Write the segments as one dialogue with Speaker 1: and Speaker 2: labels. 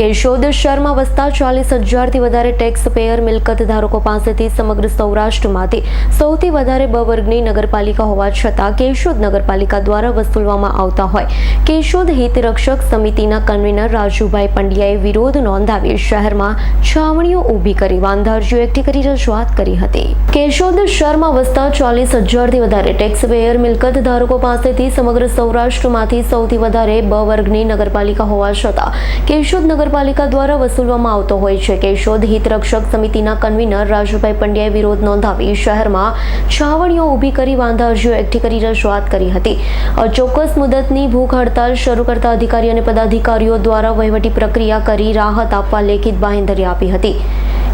Speaker 1: કેશોદ શહેરમાં વસતા ચાલીસ હજારથી વધારે ટેક્સ પેયર મિલકત ધારકો પાસેથી સમગ્ર સૌરાષ્ટ્રમાંથી સૌથી વધારે બ વર્ગની નગરપાલિકા હોવા છતાં કેશોદ નગરપાલિકા દ્વારા વસૂલવામાં આવતા હોય. કેશોદ હિતરક્ષક સમિતિના કન્વીનર રાજુભાઈ પંડ્યાએ વિરોધ નોંધાવી શહેરમાં છાવણીઓ ઊભી કરી. વાંધારજીઓ એકઠી કરી રજૂઆત કરી હતી. કેશોદ શહેરમાં વસતા ચાલીસ હજારથી વધારે ટેક્સ પેયર મિલકત ધારકો પાસેથી સમગ્ર સૌરાષ્ટ્રમાંથી સૌથી વધારે બ વર્ગની નગરપાલિકા હોવા છતાં કેશોદ નગરપાલિકા દ્વારા વસૂલવામાં આવતો હોય છે કેશોદ હિતરક્ષક સમિતિના કન્વીનર રાજુભાઈ પંડ્યાએ વિરોધ નોંધાવી શહેરમાં છાવણીઓ ઊભી કરી વાંધા અરજીઓ એકઠી કરી રજૂઆત કરી હતી. અચોક્કસ મુદતની ભૂખ હડતાલ શરૂ કરતા અધિકારી અને પદાધિકારીઓ દ્વારા વહીવટી પ્રક્રિયા કરી રાહત આપવા લેખિત બાંહેધરી આપી હતી.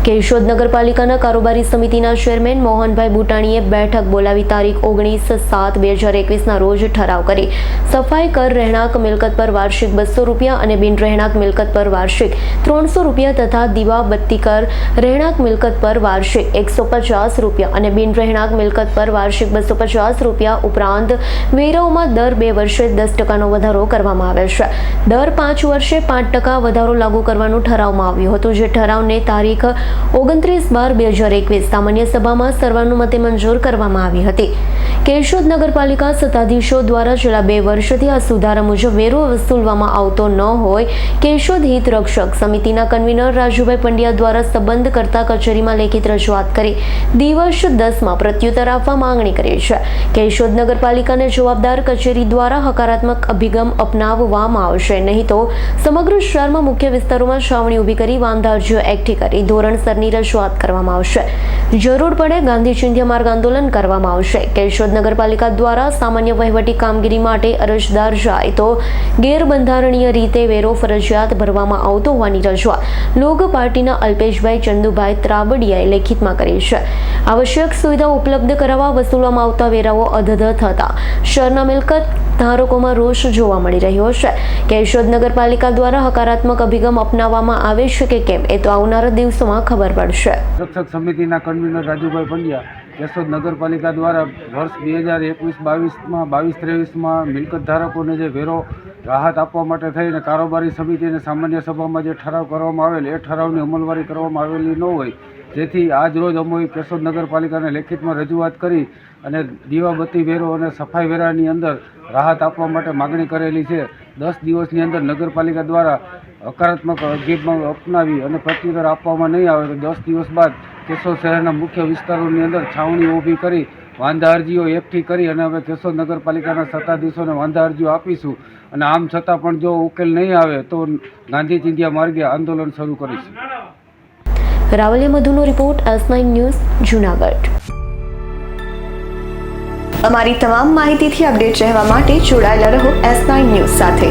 Speaker 1: કેશોદ નગરપાલિકાના કારોબારી સમિતિના ચેરમેન મોહનભાઈ બુટાણીએ બેઠક બોલાવી તારીખ ઓગણીસ સાત બે હજાર એકવીસના રોજ ઠરાવ કરી. સફાઈ કર રહેણાંક મિલકત પર વાર્ષિક બસો રૂપિયા અને બિન રહેણાંક મિલકત પર વાર્ષિક ત્રણસો રૂપિયા તથા દીવા બત્તી કર રહેણાંક મિલકત પર વાર્ષિક એકસો પચાસ રૂપિયા અને બિન રહેણાંક મિલકત પર વાર્ષિક બસો પચાસ રૂપિયા ઉપરાંત વેરાઓમાં દર બે વર્ષે દસ ટકાનો વધારો કરવામાં આવે છે. દર પાંચ વર્ષે પાંચ ટકા વધારો લાગુ કરવાનું ઠરાવમાં આવ્યું હતું, જે ઠરાવને તારીખ ઓગણત્રીસ બાર બે હજાર એકવીસ સામાન્ય સભામાં સર્વાનુમતે મંજૂર કરવામાં આવી હતી. કેશોદ નગરપાલિકા સત્તાધીશો દ્વારા છેલ્લા બે વર્ષથી આ સુધારા મુજબ વેરો વસૂલવામાં આવતો ન હોય, કેશોદ હિત રક્ષક સમિતિના કન્વીનર રાજુભાઈ પંડ્યા દ્વારા સંબંધ કરતા કચેરીમાં લેખિત રજૂઆત કરી દિવસ દસમાં પ્રત્યુત્તર આપવા માંગણી કરી છે. કેશોદ નગરપાલિકાને જવાબદાર કચેરી દ્વારા હકારાત્મક અભિગમ અપનાવવામાં આવશે, નહીં તો સમગ્ર શહેરમાં મુખ્ય વિસ્તારોમાં છાવણી ઊભી કરી વાંધારજીઓ એકઠી કરી ધોરણસરની રજૂઆત કરવામાં આવશે. જરૂર પડે ગાંધી ચિંધ્યા માર્ગ આંદોલન કરવામાં આવશે. કેશોદ નગરપાલિકા દ્વારા સામાન્ય વહીવટી કામગીરી માટે અરજદાર જાય તો ગેરબંધારણીય રીતે વેરો ફરજિયાત ભરવામાં આવતો હોવાની રજૂઆત લોક પાર્ટીના અલ્પેશભાઈ ચંદુભાઈ ત્રાબડિયાએ લેખિતમાં કરી છે. આવશ્યક સુવિધા ઉપલબ્ધ કરાવવા વસૂલવામાં આવતા વેરાઓ અધધ થતા શહેરના મિલકત ધારકોમાં રોષ જોવા મળી રહ્યો છે. કેશોદ નગરપાલિકા દ્વારા હકારાત્મક અભિગમ અપનાવવામાં આવે છે કે કેમ એ તો આવનારા દિવસોમાં ખબર પડશે.
Speaker 2: રક્ષક સમિતિના કન્વીનર રાજુભાઈ પંડ્યા કેશોદ નગરપાલિકા દ્વારા વર્ષ બે હજાર એકવીસ બાવીસમાં, બાવીસ ત્રેવીસમાં મિલકત ધારકોને જે વેરો રાહત આપવા માટે થઈને કારોબારી સમિતિ અને સામાન્ય સભામાં જે ઠરાવ કરવામાં આવેલ, એ ઠરાવની અમલવારી કરવામાં આવેલી ન હોય જેથી આજ રોજ અમે કેશોદ નગરપાલિકાને લેખિતમાં રજૂઆત કરી અને દીવાબત્તી વેરો અને સફાઈ વેરાની અંદર રાહત આપવા માટે માગણી કરેલી છે. દસ દિવસની અંદર નગરપાલિકા દ્વારા હકારાત્મક અભિગમ અપનાવી અને પ્રત્યુત્તર આપવામાં નહીં આવે તો દસ દિવસ બાદ કેશોદ શહેરના મુખ્ય વિસ્તારોની અંદર છાવણી ઊભી કરી, વાંધા અરજીઓ એકઠી કરી અને અમે કેશોદ નગરપાલિકાના સત્તાધીશોને વાંધા અરજીઓ આપીશું. અને આમ છતાં પણ જો ઉકેલ નહીં આવે તો ગાંધી ચિંધ્યા માર્ગે આંદોલન શરૂ કરીશું.
Speaker 1: રાવલે મધુનો report S nine news Junagadh
Speaker 3: અમારી તમામ માહિતીથી અપડેટ રહેવા માટે જોડાયેલા રહો એસ નાઇન ન્યૂઝ સાથે